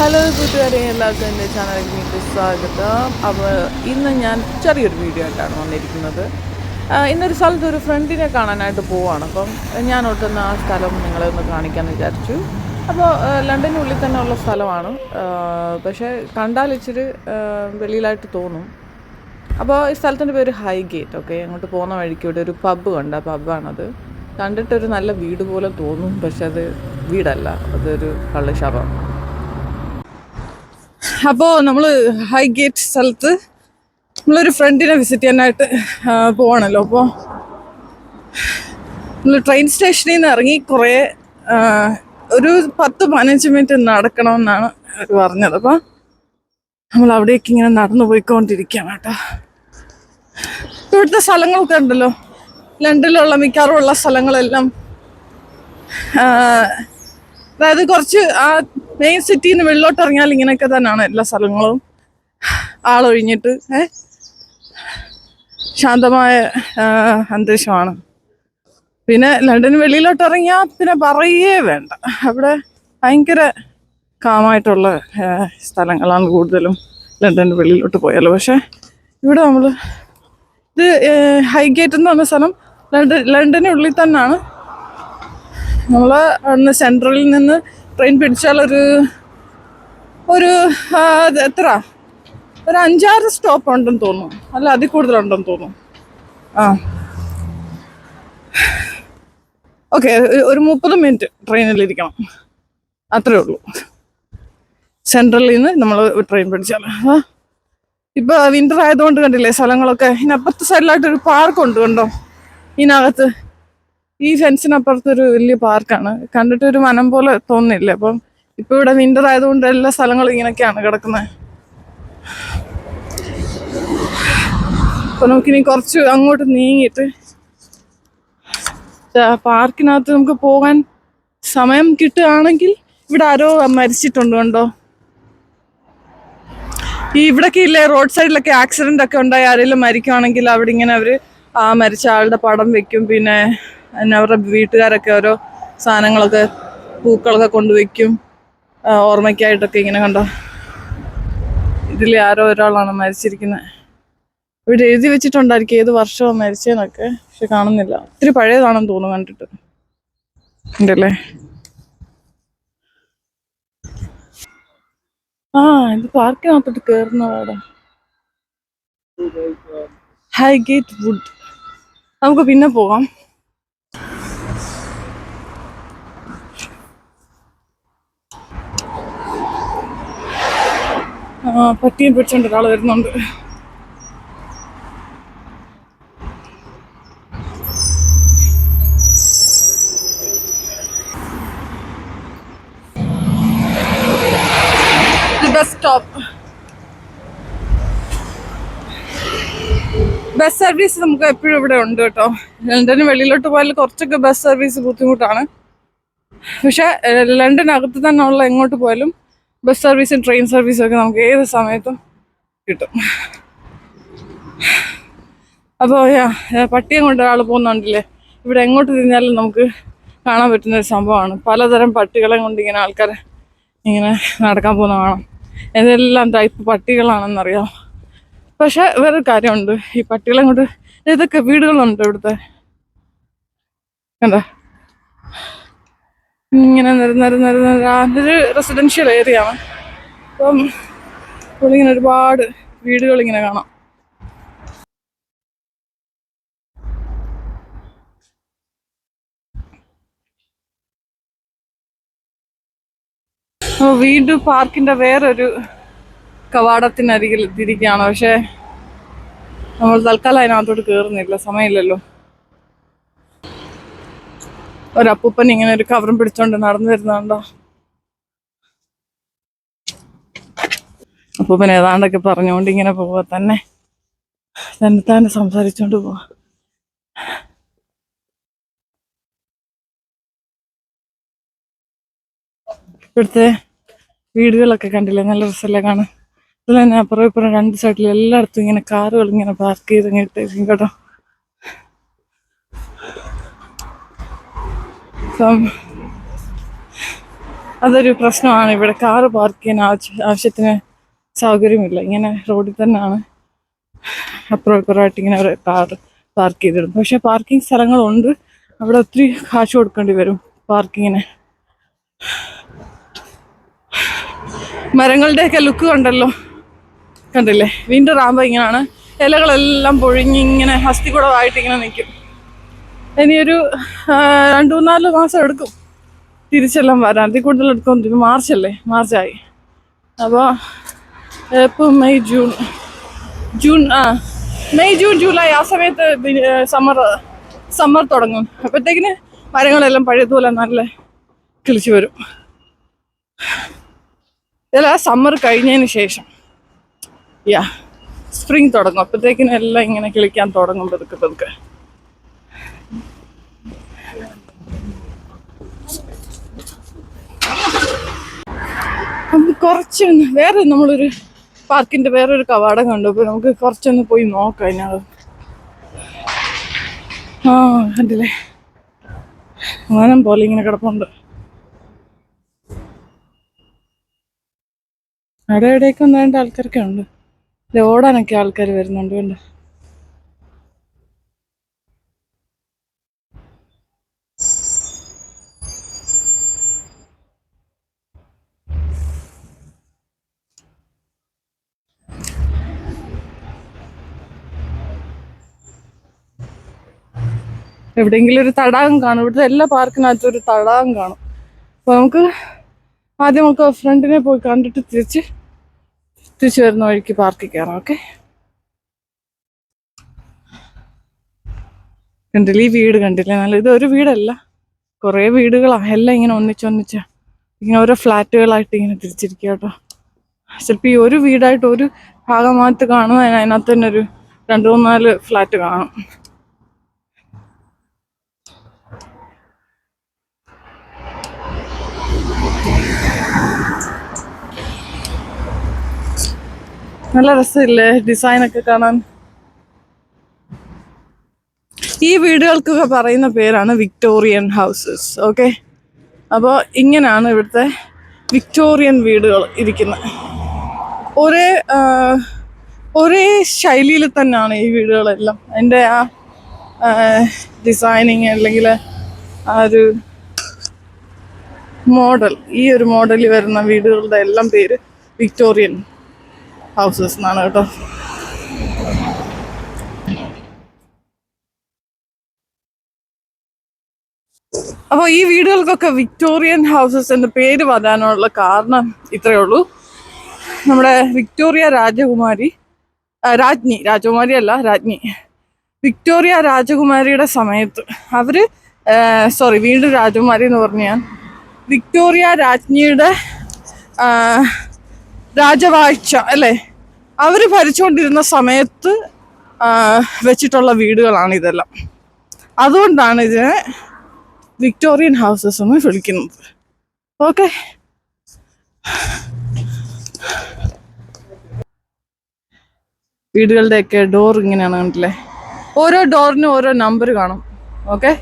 Hello കൂട്ടുകാരെ എല്ലാവർക്കും എന്റെ ചാനലിലേക്ക് വീണ്ടും സ്വാഗതം. അപ്പോൾ ഇന്ന് ഞാൻ ചെറിയൊരു വീഡിയോ ആയിട്ടാണ് വന്നിരിക്കുന്നത്. ഇന്നൊരു സ്ഥലത്ത് ഒരു ഫ്രണ്ടിനെ കാണാനായിട്ട് പോവാണ്. അപ്പം ഞാൻ ഒട്ടുന്ന ആ സ്ഥലം നിങ്ങളെ ഒന്ന് കാണിക്കാമെന്ന് വിചാരിച്ചു. അപ്പോൾ ലണ്ടനുള്ളിൽ തന്നെ ഉള്ള സ്ഥലമാണ്. പക്ഷേ കണ്ടാൽ ഇച്ചിരി വെളിയിലായിട്ട് തോന്നും. അപ്പോൾ ഈ സ്ഥലത്തിന്റെ പേര് ഹൈ ഗേറ്റ് ഓക്കെ? അങ്ങോട്ട് പോകുന്ന വഴിക്ക് ഇവിടെ ഒരു പബ്ബ് കണ്ട പബ്ബാണത് കണ്ടിട്ടൊരു നല്ല വീട് പോലെ തോന്നും പക്ഷെ അത് വീടല്ല. അതൊരു കള്ളുഷാപ്പാണ് അപ്പോൾ നമ്മൾ ഹൈ ഗേറ്റ് സ്ഥലത്ത് നമ്മളൊരു ഫ്രണ്ടിനെ വിസിറ്റ് ചെയ്യാനായിട്ട് പോകണമല്ലോ അപ്പോൾ നമ്മൾ ട്രെയിൻ സ്റ്റേഷനിൽ നിന്ന് ഇറങ്ങി കുറേ ഒരു പത്ത് പതിനഞ്ച് മിനിറ്റ് നടക്കണമെന്നാണ് അവർ പറഞ്ഞത്. അപ്പോൾ നമ്മൾ അവിടേക്ക് ഇങ്ങനെ നടന്നു പോയിക്കൊണ്ടിരിക്കുകയാണ് കേട്ടോ. ഇവിടുത്തെ സ്ഥലങ്ങളൊക്കെ ഉണ്ടല്ലോ. ലണ്ടനിലുള്ള മിക്കവാറും ഉള്ള സ്ഥലങ്ങളെല്ലാം അതായത് കുറച്ച് ആ മെയിൻ സിറ്റിയിൽ നിന്ന് വെള്ളോട്ട് ഇറങ്ങിയാൽ ഇങ്ങനെയൊക്കെ തന്നെയാണ് എല്ലാ സ്ഥലങ്ങളും. ആളൊഴിഞ്ഞിട്ട് ഏ? ശാന്തമായ അന്തരീക്ഷമാണ്. പിന്നെ ലണ്ടന് വെളിയിലോട്ട് ഇറങ്ങിയാൽ പിന്നെ പറയേ വേണ്ട. അവിടെ ഭയങ്കര കാമായിട്ടുള്ള സ്ഥലങ്ങളാണ് കൂടുതലും ലണ്ടന് വെളിയിലോട്ട് പോയാൽ. പക്ഷേ ഇവിടെ നമ്മൾ ഇത് ഹൈഗേറ്റ് എന്ന് പറഞ്ഞ സ്ഥലം ലണ്ടൻ ലണ്ടനുള്ളിൽ തന്നെയാണ്. നമ്മൾ അവിടുന്ന് സെൻട്രലിൽ നിന്ന് ട്രെയിൻ പിടിച്ചാൽ ഒരു ഒരു എത്ര? ഒരു അഞ്ചാറ് സ്റ്റോപ്പ് ഉണ്ടെന്ന് തോന്നുന്നു. അല്ല അതിൽ കൂടുതലുണ്ടെന്ന് തോന്നുന്നു. ആ. ഓക്കെ ഒരു മുപ്പത് മിനിറ്റ് ട്രെയിനിലിരിക്കണം അത്രേ ഉള്ളൂ. സെൻട്രലിൽ നിന്ന് നമ്മൾ ട്രെയിൻ പിടിച്ചാൽ. ഇപ്പോൾ ഇപ്പൊ വിന്റർ ആയതുകൊണ്ട് കണ്ടില്ലേ സ്ഥലങ്ങളൊക്കെ? ഇതിനപ്പുറത്തെ സൈഡിലായിട്ട് ഒരു പാർക്ക് ഉണ്ട് കണ്ടോ? ഇതിനകത്ത്. ഈ ഫെൻസിനപ്പുറത്തൊരു വലിയ പാർക്കാണ്. കണ്ടിട്ട് ഒരു മനം പോലെ തോന്നുന്നില്ല. അപ്പം ഇപ്പൊ ഇവിടെ വിന്റർ ആയതുകൊണ്ട് എല്ലാ സ്ഥലങ്ങളും ഇങ്ങനെയൊക്കെയാണ് കിടക്കുന്നത്. അപ്പൊ നമുക്കിനി കുറച്ച് അങ്ങോട്ട് നീങ്ങിയിട്ട് പാർക്കിനകത്ത് നമുക്ക് പോകാൻ സമയം കിട്ടുകയാണെങ്കിൽ ഇവിടെ ആരോ മരിച്ചിട്ടുണ്ട് കണ്ടോ? ഈ ഇവിടൊക്കെ ഇല്ലേ റോഡ് സൈഡിലൊക്കെ ആക്സിഡന്റ് ഒക്കെ ഉണ്ടായി. ആരെങ്കിലും മരിക്കുവാണെങ്കിൽ അവിടെ ഇങ്ങനെ അവർ ആ മരിച്ച ആളുടെ പടം വെക്കും. പിന്നെ പിന്നെ അവരുടെ വീട്ടുകാരൊക്കെ ഓരോ സാധനങ്ങളൊക്കെ പൂക്കളൊക്കെ കൊണ്ടുവയ്ക്കും. ഓർമ്മയ്ക്കായിട്ടൊക്കെ ഇങ്ങനെ കണ്ടോ? ഇതിൽ ആരോ ഒരാളാണ് മരിച്ചിരിക്കുന്നത്. ഇവിടെ എഴുതി വെച്ചിട്ടുണ്ടായിരിക്കും ഏത് വർഷമാണ് മരിച്ചതെന്നൊക്കെ പക്ഷെ കാണുന്നില്ല. ഒത്തിരി പഴയതാണെന്ന് തോന്നുന്നു കണ്ടിട്ട്. ഉണ്ടല്ലേ? ആ ഇത് പാർക്കിനകത്തോട്ട് ഹൈ ഗേറ്റ് വുഡ് നമുക്ക് പിന്നെ പോവാം. പട്ടിയെ പിടിച്ചോണ്ട് ഒരാൾ വരുന്നുണ്ട്. ബസ് സ്റ്റോപ്പ് ബസ് സർവീസ് നമുക്ക് എപ്പോഴും ഇവിടെ ഉണ്ട് കേട്ടോ. ലണ്ടന് വെളിയിലോട്ട് പോയാൽ കുറച്ചൊക്കെ ബസ് സർവീസ് ബുദ്ധിമുട്ടാണ്. പക്ഷെ ലണ്ടനകത്ത് തന്നെ ഉള്ള എങ്ങോട്ട് പോയാലും ബസ് സർവീസും ട്രെയിൻ സർവീസും ഒക്കെ നമുക്ക് ഏത് സമയത്തും കിട്ടും. അപ്പോൾ പട്ടിയും കൊണ്ട് ഒരാൾ പോകുന്നുണ്ടല്ലേ? ഇവിടെ എങ്ങോട്ട് തിരിഞ്ഞാലും നമുക്ക് കാണാൻ പറ്റുന്ന ഒരു സംഭവമാണ്. പലതരം പട്ടികളെ കൊണ്ട് ഇങ്ങനെ ആൾക്കാർ ഇങ്ങനെ നടക്കാൻ പോകുന്ന കാണാം. എന്തെല്ലാം ടൈപ്പ് പട്ടികളാണെന്നറിയാം. പക്ഷെ വേറൊരു കാര്യമുണ്ട്. ഈ പട്ടികളെ കൊണ്ട് ഇതൊക്കെ വീടുകളുണ്ട് ഇവിടുത്തെ? കണ്ടോ? ഇങ്ങനെ നിര നിര നിര നിര അതൊരു റെസിഡൻഷ്യൽ ഏരിയ ആണ്. അപ്പം ഇങ്ങനെ ഒരുപാട് വീടുകൾ ഇങ്ങനെ കാണാം വീണ്ടും പാർക്കിന്റെ വേറൊരു കവാടത്തിനരികിൽ എത്തിയിരിക്കുകയാണ് പക്ഷേ നമ്മൾ തൽക്കാലം അതിനകത്തോട്ട് കയറുന്നില്ല സമയമില്ലല്ലോ. ഒരപ്പൂപ്പൻ ഇങ്ങനെ ഒരു കവറും പിടിച്ചോണ്ട് നടന്നു വരുന്നുണ്ടോ അപ്പൂപ്പൻ ഏതാണ്ടൊക്കെ പറഞ്ഞുകൊണ്ട് ഇങ്ങനെ പോവാ. തന്നെ തന്നെ തന്നെ സംസാരിച്ചോണ്ട് പോവാ. ഇവിടുത്തെ വീടുകളൊക്കെ കണ്ടില്ലേ? നല്ല രസമല്ലേ കാണാൻ? ഇതിൽ തന്നെ അപ്പുറം ഇപ്പുറം രണ്ട് സൈഡിൽ എല്ലായിടത്തും ഇങ്ങനെ കാറുകൾ ഇങ്ങനെ പാർക്ക് ചെയ്ത് ഇങ്ങോട്ടേക്കും കേട്ടോ. ഇപ്പം അതൊരു പ്രശ്നമാണ്. ഇവിടെ കാറ് പാർക്ക് ചെയ്യാൻ ആവശ്യ ആവശ്യത്തിന് സൗകര്യമില്ല. ഇങ്ങനെ റോഡിൽ തന്നെയാണ് അപ്പുറം ഇപ്പുറമായിട്ട് ഇങ്ങനെ അവർ കാർ പാർക്ക് ചെയ്തിടും പക്ഷെ പാർക്കിംഗ് സ്ഥലങ്ങളുണ്ട്. അവിടെ ഒത്തിരി കാശ് കൊടുക്കേണ്ടി വരും പാർക്കിങ്ങിന്. മരങ്ങളുടെയൊക്കെ ലുക്ക് കണ്ടല്ലോ? കണ്ടില്ലേ? വീണ്ടും ആകുമ്പോൾ ഇങ്ങനെയാണ് ഇലകളെല്ലാം പൊഴിഞ്ഞ് ഇങ്ങനെ ഹസ്തികുടമായിട്ട് ഇങ്ങനെ നിൽക്കും ഇനിയൊരു രണ്ടു മൂന്നാൽ മാസം എടുക്കും തിരിച്ചെല്ലാം വരാൻ. അതിൽ കൂടുതൽ എടുക്കും മാർച്ചല്ലേ? മാർച്ചായി. അപ്പോൾ ഏപ്രിൽ മെയ് ജൂൺ ജൂൺ ആ മെയ് ജൂൺ ജൂലൈ ആ സമയത്ത് സമ്മർ സമ്മർ തുടങ്ങും. അപ്പോഴത്തേക്കിന് മരങ്ങളെല്ലാം പഴയതുപോലെ നല്ല കിളിച്ചു വരും. ഇതെല്ലാം സമ്മർ കഴിഞ്ഞതിന് ശേഷം. യാ സ്പ്രിങ് തുടങ്ങും. അപ്പോഴത്തേക്കിനും എല്ലാം ഇങ്ങനെ കിളിക്കാൻ തുടങ്ങും പതുക്കെ പതുക്കെ. കുറച്ചൊന്ന് വേറെ നമ്മളൊരു പാർക്കിന്റെ വേറൊരു കവാടം കണ്ടു. അപ്പൊ നമുക്ക് കുറച്ചൊന്ന് പോയി നോക്കാം അതിനകത്ത്. ആ കണ്ടില്ലേ? വനം പോലെ ഇങ്ങനെ കിടപ്പുണ്ട്. അവിടെ എവിടെയൊക്കെ ഒന്നും രണ്ട് ആൾക്കാരൊക്കെ ഉണ്ട്. ഓടാനൊക്കെ ആൾക്കാർ വരുന്നുണ്ട് കണ്ടോ? എവിടെയെങ്കിലും ഒരു തടാകം കാണും. ഇവിടുത്തെ എല്ലാ പാർക്കിനകത്തും ഒരു തടാകം കാണും. അപ്പോൾ നമുക്ക് ആദ്യം നമുക്ക് ഫ്രണ്ടിനെ പോയി കണ്ടിട്ട് തിരിച്ച് തിരിച്ചു വരുന്ന വഴിക്ക് പാർക്കിൽ കയറാം ഓക്കെ കണ്ടില്ല? ഈ വീട് കണ്ടില്ല? നല്ല ഇത് ഒരു വീടല്ല. കുറേ വീടുകളാണ് എല്ലാം ഇങ്ങനെ ഒന്നിച്ചൊന്നിച്ച ഇങ്ങനെ ഓരോ ഫ്ലാറ്റുകളായിട്ട് ഇങ്ങനെ തിരിച്ചിരിക്കുക കേട്ടോ. ചിലപ്പോൾ ഈ ഒരു വീടായിട്ട് ഒരു ഭാഗം മാത്രം കാണുമ്പോൾ അതിനകത്ത് തന്നെ ഒരു രണ്ട് മൂന്നാൽ ഫ്ലാറ്റ് കാണും. നല്ല രസമില്ലേ ഡിസൈനൊക്കെ കാണാൻ? ഈ വീടുകൾക്കൊക്കെ പറയുന്ന പേരാണ് വിക്ടോറിയൻ ഹൗസസ് ഓക്കെ അപ്പോൾ ഇങ്ങനെയാണ് ഇവിടുത്തെ വിക്ടോറിയൻ വീടുകൾ ഇരിക്കുന്നത്. ഒരേ ഒരേ ശൈലിയിൽ തന്നെയാണ് ഈ വീടുകളെല്ലാം. അതിന്റെ ആ ഡിസൈനിങ് അല്ലെങ്കിൽ ആ ഒരു മോഡൽ ഈ ഒരു മോഡലിൽ വരുന്ന വീടുകളുടെ എല്ലാം പേര് വിക്ടോറിയൻ ഹൗസസ് എന്നാണ് കേട്ടോ. അപ്പോൾ ഈ വീടുകൾക്കൊക്കെ വിക്ടോറിയൻ ഹൗസസ് എന്ന പേര് വരാനുള്ള കാരണം ഇത്രയേ ഉള്ളൂ. നമ്മുടെ വിക്ടോറിയ രാജകുമാരി രാജ്ഞി രാജകുമാരി അല്ല രാജ്ഞി. വിക്ടോറിയ രാജകുമാരിയുടെ സമയത്ത് അവർ സോറി വീണ്ടും രാജകുമാരി എന്ന് പറഞ്ഞാൽ വിക്ടോറിയ രാജ്ഞിയുടെ രാജവാഴ്ച അല്ലേ? അവർ ഭരിച്ചുകൊണ്ടിരുന്ന സമയത്ത് വെച്ചിട്ടുള്ള വീടുകളാണ് ഇതെല്ലാം. അതുകൊണ്ടാണ് ഇതിനെ വിക്ടോറിയൻ ഹൗസസ് എന്ന് വിളിക്കുന്നത്. ഓക്കെ വീടുകളുടെയൊക്കെ ഡോർ ഇങ്ങനെയാണ് കണ്ടില്ലേ? ഓരോ ഡോറിനും ഓരോ നമ്പർ കാണും. ഓക്കെ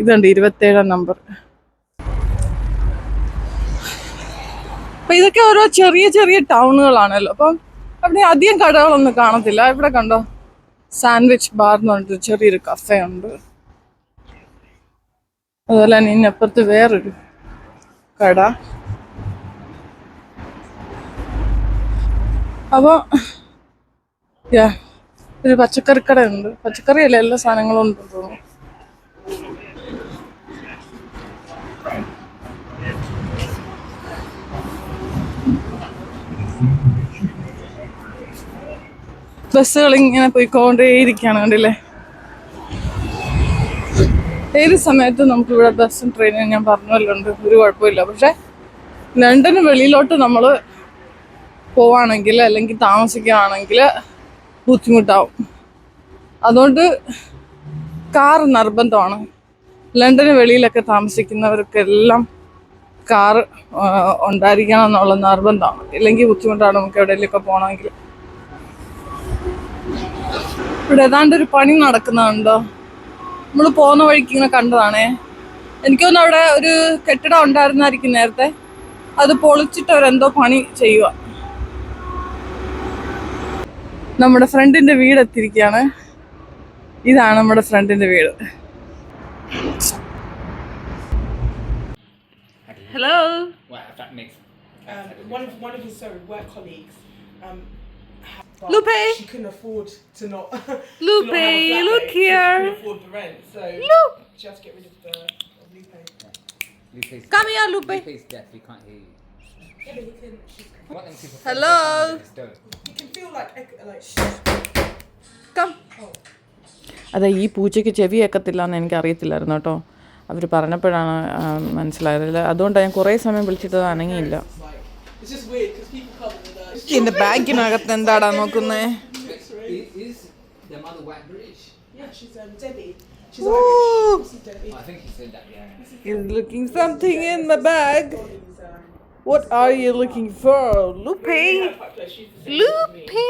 ഇതുണ്ട് ഇരുപത്തേഴാം നമ്പർ അപ്പൊ ഇതൊക്കെ ഓരോ ചെറിയ ചെറിയ ടൗണുകളാണല്ലോ അപ്പം അവിടെ അധികം കടകളൊന്നും കാണത്തില്ല. ഇവിടെ കണ്ടോ? സാൻഡ്വിച്ച് ബാർ എന്ന് പറഞ്ഞിട്ട് ചെറിയൊരു കഫേ ഉണ്ട്. അതുപോലെ തന്നെ ഇന്നപ്പുറത്ത് വേറൊരു കട. അപ്പോൾ ഒരു പച്ചക്കറി കട ഉണ്ട് പച്ചക്കറിയല്ല എല്ലാ സാധനങ്ങളും ഉണ്ടെന്ന് തോന്നുന്നു. ബസ്സുകൾ ഇങ്ങനെ പോയിക്കൊണ്ടേയിരിക്കുകയാണ് കണ്ടില്ലേ? ഏത് സമയത്ത് നമുക്ക് ഇവിടെ ബസ്സും ട്രെയിനും ഞാൻ പറഞ്ഞല്ലോ ഉണ്ട് ഒരു കുഴപ്പമില്ല. പക്ഷെ ലണ്ടന് വെളിയിലോട്ട് നമ്മൾ പോവാണെങ്കിൽ അല്ലെങ്കിൽ താമസിക്കുകയാണെങ്കിൽ ബുദ്ധിമുട്ടാവും. അതുകൊണ്ട് കാർ നിർബന്ധമാണ്. ലണ്ടന് വെളിയിലൊക്കെ താമസിക്കുന്നവർക്കെല്ലാം കാർ ഉണ്ടായിരിക്കണം എന്നുള്ള നിർബന്ധമാണ്. ഇല്ലെങ്കിൽ ബുദ്ധിമുട്ടാണ് നമുക്ക് എവിടെയെങ്കിലുമൊക്കെ പോകണമെങ്കിൽ. ഇവിടെ ഏതാണ്ട് ഒരു പണി നടക്കുന്നുണ്ടോ? നമ്മൾ പോകുന്ന വഴിക്ക് ഇങ്ങനെ കണ്ടതാണേ. എനിക്ക് തോന്നുന്നു അവിടെ ഒരു കെട്ടിടം ഉണ്ടായിരുന്നായിരിക്കും നേരത്തെ. അത് പൊളിച്ചിട്ട് അവരെന്തോ പണി ചെയ്യുക നമ്മുടെ ഫ്രണ്ടിന്റെ വീട് എത്തിയിരിക്കുകയാണ്. ഇതാണ് നമ്മുടെ ഫ്രണ്ടിന്റെ വീട്. Hello um, one of one of his sorry work colleagues. Um, but Lupe. She couldn't afford to not. to not have look here. she couldn't afford the rent, so Look. she has to get rid of the of Lupe. Lupe's Come here, Lupe. Lupe's deaf. He can't hear you. Yeah, but he can. She's, I want them to perform Hello? something he can feel like like. Come. അതെ ഈ പൂച്ചയ്ക്ക് ചെവി ഏക്കത്തില്ല എന്ന് എനിക്ക് അറിയത്തില്ലായിരുന്നു കേട്ടോ അവർ പറഞ്ഞപ്പോഴാണ് ആ, മനസ്സിലായത് അതുകൊണ്ട് ഞാൻ കുറേ സമയം വിളിച്ചിട്ട് അത് അനങ്ങിയില്ല Like it's just weird uh, ഇതിന്റെ ബാഗിനകത്ത് എന്താടാ നോക്കുന്നേ Is, is the mother white British? yeah, she's um Debbie. She's Ooh. Irish. This is Debbie. Oh, I think he said that. Yeah. He's looking something in my bag. Um, What are you looking for, Lupe? Lupe.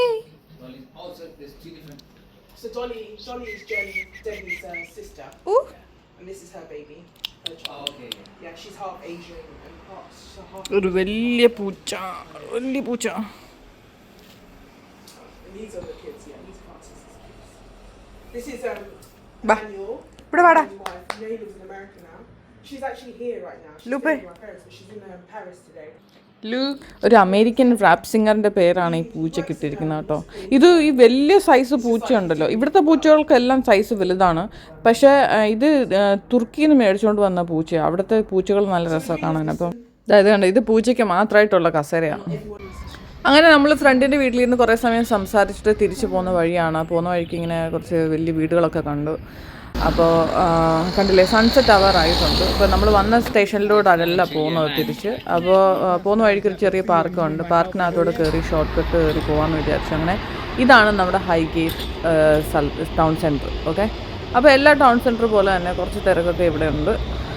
So Dolly, Dolly is Jenny, Debbie's uh, sister, Ooh. and this is her baby, her Oh, child. okay. Yeah. Yeah, she's half Asian and half, so half. ഒരു വലിയ പൂച്ച വലിയ പൂച്ച these are the kids, yeah, these are Francis's kids. This is um Bah. Daniel. ഇവിടെ വാടാ his wife. You know he lives in America now. She's actually here right now. She's Lupe. staying with my parents, but she's in um, Paris today. ഒരു American rap സിംഗറിന്റെ പേരാണ് ഈ പൂച്ചയ്ക്ക് ഇട്ടിരിക്കുന്നത് കേട്ടോ ഇത് ഈ വലിയ സൈസ് പൂച്ചയുണ്ടല്ലോ ഇവിടുത്തെ പൂച്ചകൾക്കെല്ലാം സൈസ് വലുതാണ് പക്ഷേ ആ, ഇത് തുർക്കിയിൽ നിന്ന് മേടിച്ചുകൊണ്ട് വന്ന പൂച്ച അവിടുത്തെ പൂച്ചകൾ നല്ല രസമാണ് കാണാൻ അപ്പം അതായത് കണ്ടോ ഇത് പൂച്ചയ്ക്ക് മാത്രമായിട്ടുള്ള കസേരയാണ് അങ്ങനെ നമ്മൾ ഫ്രണ്ടിന്റെ വീട്ടിലിരുന്ന് കുറേ സമയം സംസാരിച്ചിട്ട് തിരിച്ചു പോകുന്ന വഴിയാണ്. പോകുന്ന വഴിക്ക് ഇങ്ങനെ കുറച്ച് വലിയ വീടുകളൊക്കെ കണ്ടു. അപ്പോൾ കണ്ടില്ലേ സൺസെറ്റ് അവർ ആയിട്ടുണ്ട്. അപ്പോൾ നമ്മൾ വന്ന സ്റ്റേഷനിലൂടെ അല്ലല്ല പോകുന്നത് തിരിച്ച്. അപ്പോൾ പോകുന്ന വഴിക്ക് ഒരു ചെറിയ പാർക്കുണ്ട് പാർക്കിനകത്തൂടെ കയറി ഷോർട്ട് കട്ട് കയറി പോകാമെന്ന് വിചാരിച്ചു. അങ്ങനെ ഇതാണ് നമ്മുടെ ഹൈഗേറ്റ് ടൗൺ സെന്റർ ഓക്കെ അപ്പോൾ എല്ലാ ടൗൺ സെന്റർ പോലെ തന്നെ കുറച്ച് തിരക്കൊക്കെ ഇവിടെ ഉണ്ട്.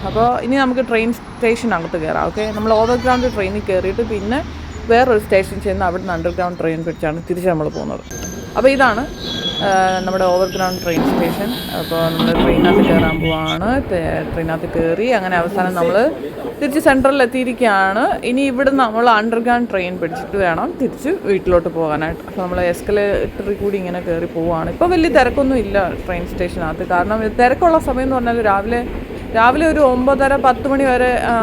അപ്പോൾ ഇനി നമുക്ക് ട്രെയിൻ സ്റ്റേഷനകത്ത് കയറാം. ഓക്കെ നമ്മൾ ഓവർഗ്രൗണ്ട് ട്രെയിനിൽ കയറിയിട്ട് പിന്നെ വേറൊരു സ്റ്റേഷൻ ചെന്ന് അവിടുന്ന് അണ്ടർഗ്രൗണ്ട് ട്രെയിൻ പിടിച്ചാണ് തിരിച്ച് നമ്മൾ പോകുന്നത്. അപ്പോൾ ഇതാണ് നമ്മുടെ ഓവർഗ്രൗണ്ട് ട്രെയിൻ സ്റ്റേഷൻ അപ്പോൾ നമ്മൾ ട്രെയിനകത്ത് കയറാൻ പോവാണ്. ട്രെയിനകത്ത് കയറി അങ്ങനെ അവസാനം നമ്മൾ തിരിച്ച് സെൻട്രലിൽ എത്തിയിരിക്കുകയാണ്. ഇനി ഇവിടെ നമ്മൾ അണ്ടർഗ്രൗണ്ട് ട്രെയിൻ പിടിച്ചിട്ട് വേണം തിരിച്ച് വീട്ടിലോട്ട് പോകാനായിട്ട്. അപ്പോൾ നമ്മൾ എസ്കലേറ്ററിൽ കൂടി ഇങ്ങനെ കയറി പോവുകയാണ് ഇപ്പോൾ വലിയ തിരക്കൊന്നും ഇല്ല ട്രെയിൻ സ്റ്റേഷനകത്ത് കാരണം തിരക്കുള്ള സമയം എന്ന് പറഞ്ഞാൽ രാവിലെ രാവിലെ ഒരു ഒമ്പതര പത്ത് മണി വരെ ആ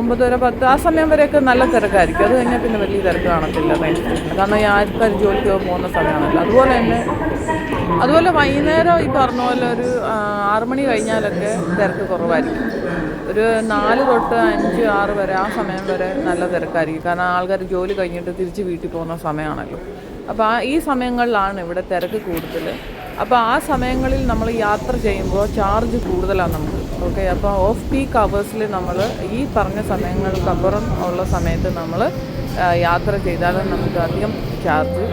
ഒമ്പതര പത്ത് ആ സമയം വരെയൊക്കെ നല്ല തിരക്കായിരിക്കും. അത് കഴിഞ്ഞാൽ പിന്നെ വലിയ തിരക്ക് കാണത്തില്ല മെയിൻ സ്റ്റേഷനിൽ കാരണം ഈ ആൾക്കാർ ജോലിക്ക് പോകുന്ന സമയമാണല്ലോ. അതുപോലെ തന്നെ അതുപോലെ വൈകുന്നേരം ഈ പറഞ്ഞ പോലെ ഒരു ആ, ആറ് മണി കഴിഞ്ഞാലൊക്കെ തിരക്ക് കുറവായിരിക്കും. ഒരു നാല് തൊട്ട് അഞ്ച് ആറ് വരെ ആ സമയം വരെ നല്ല തിരക്കായിരിക്കും. കാരണം ആൾക്കാർ ജോലി കഴിഞ്ഞിട്ട് തിരിച്ച് വീട്ടിൽ പോകുന്ന സമയമാണല്ലോ. അപ്പോൾ ആ ഈ സമയങ്ങളിലാണ് ഇവിടെ തിരക്ക് കൂടുതൽ അപ്പോൾ ആ സമയങ്ങളിൽ നമ്മൾ യാത്ര ചെയ്യുമ്പോൾ ചാർജ് കൂടുതലാണ് നമുക്ക്. ഓക്കെ അപ്പോൾ ഓഫ് പീക്ക് അവേഴ്സിൽ നമ്മൾ ഈ പറഞ്ഞ സമയങ്ങൾക്കപ്പുറം ഉള്ള സമയത്ത് നമ്മൾ യാത്ര ചെയ്താലും നമുക്ക് അധികം ചാർജ്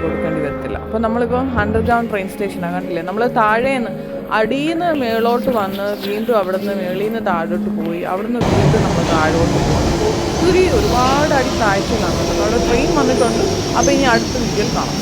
കൊടുക്കേണ്ടി വരത്തില്ല. അപ്പോൾ നമ്മളിപ്പോൾ അണ്ടർഗ്രൗണ്ട് ട്രെയിൻ സ്റ്റേഷനാണ് കണ്ടില്ലേ? നമ്മൾ താഴേന്ന് അടിയിൽ നിന്ന് മേളോട്ട് വന്ന് വീണ്ടും അവിടെ നിന്ന് മേളിൽ നിന്ന് താഴോട്ട് പോയി അവിടെ നിന്ന് വീണ്ടും നമ്മൾ താഴോട്ട് പോകും ഒത്തിരി ഒരുപാട് അടി താഴ്ചയിലാണ്. കാണുന്നുണ്ട് അവിടെ ട്രെയിൻ വന്നിട്ടുണ്ട്. അപ്പോൾ ഇനി അടുത്ത വീട്ടിൽ കാണാം.